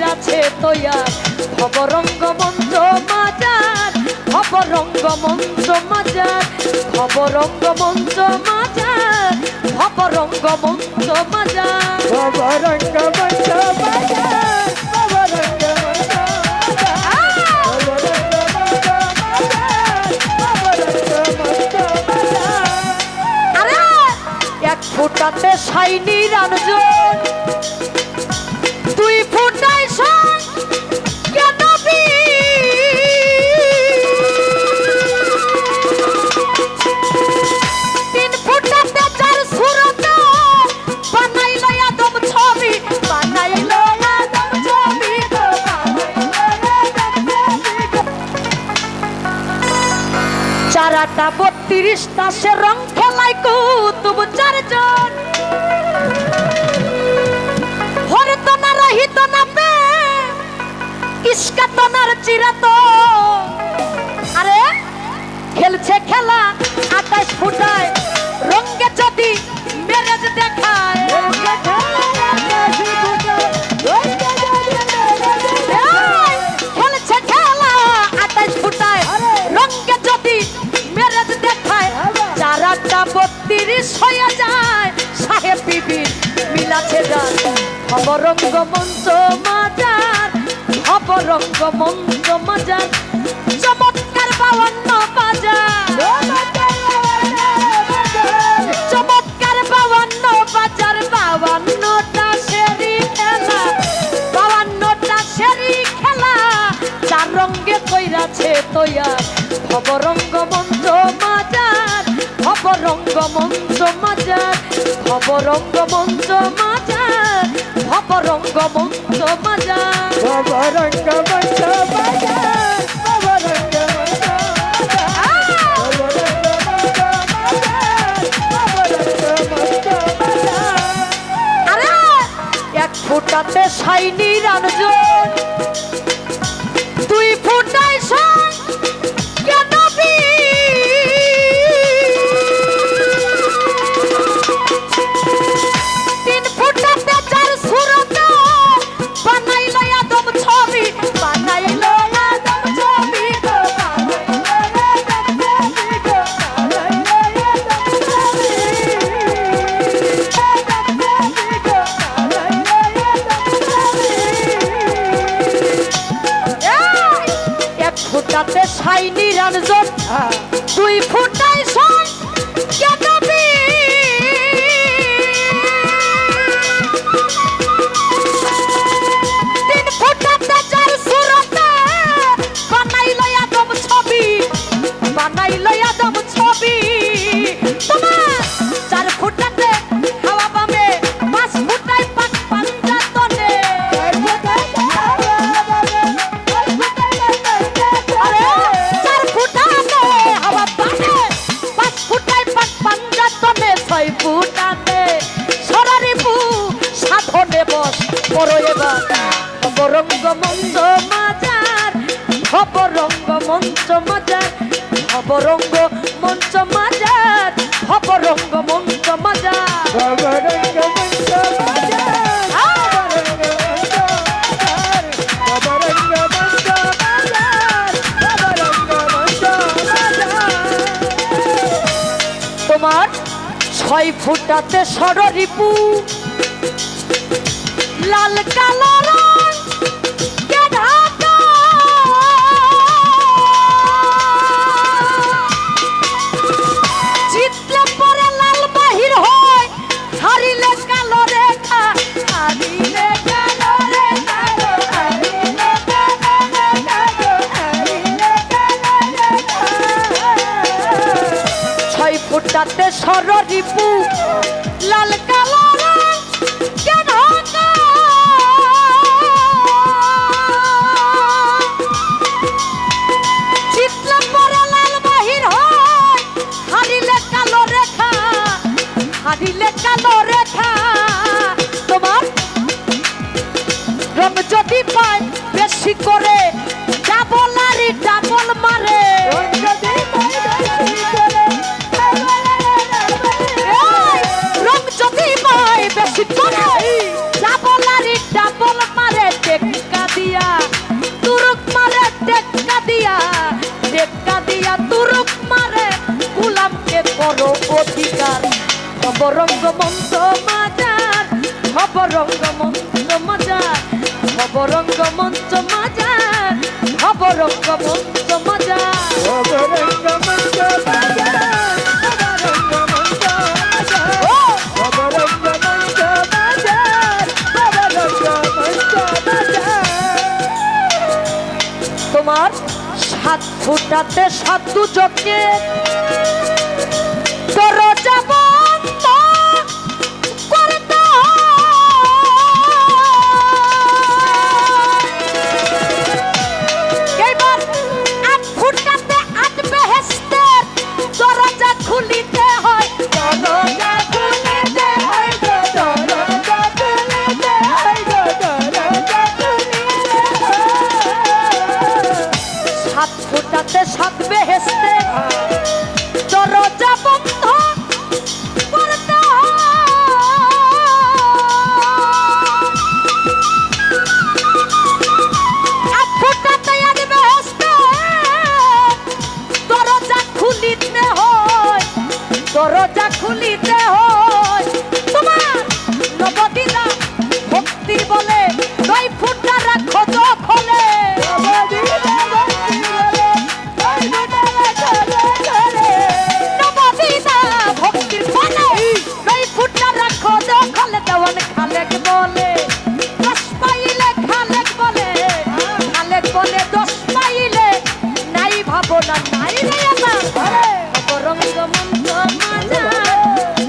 কইরাছে তৈয়া ভবরঙ্গ মঞ্চ মাজার ভবরঙ্গ মঞ্চ মাজার ভবরঙ্গ মঞ্চ মাজার। ভবরঙ্গ মঞ্চ মাজার বাজার আরে এক ফুটাতে সাইনি রানজন চারাটা বত্রিশটা সে রং খেলায় কুতুব চারজন হরে তো না রহিত না পে, ইস্কা তো নার চিরাত। আরে, খেলছে খেলা আটাইশ ফুটায় রঙ্গে যদি মেরেজ দেখায়। খবরঙ্গ মঞ্চ মাজার খবরঙ্গ মঞ্চ মাজার, চমৎকার বাউন্ন বাজার। চমৎকার বাউন্ন বাজার, বাউন্নটা সেরি খেলা, বাউন্নটা সেরি খেলা, চার রঙ্গে কইরাছে তৈয়া খবরঙ্গ মঞ্চ মাজার খবরঙ্গ মঞ্চ মাজার মঞ্চ মঞ্চ মাজার ভবরঙ্গ মঞ্চ বাজার ভবরঙ্গ মঞ্চ এক ফুটাতে সাইনি রানজন এক ফুটাতে সাইনি রানজন। দুই ফুটাই সাই মঞ্চ মাজার মাজার খবরঙ্গ মঞ্চ মাজার খবরঙ্গ মঞ্চ মাজার। বাজার ভবরঙ্গ মঞ্চ বাজার তোমার ছয় ফুটাতে সররিপু লাল কালো ছয় ফুটাতে সররিপু লাল কালো হারিলে কালো রেখা। তোমার রং যদি পায় বেশি করে হবরঙ্গ মন্ত্র মাজার হবরঙ্গ মন্ত্র মাজার হবরঙ্গ মন্ত্র মাজার হবরঙ্গ মন্ত্র মাজার। হবরঙ্গ মন্ত্র সাত ফুটাতে সাত যজ্ঞে করো যাব 没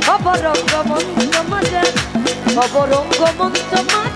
খবর রঙ্গ মন্দ মাঝে। খবর রঙ্গ মন্দ মাঝে।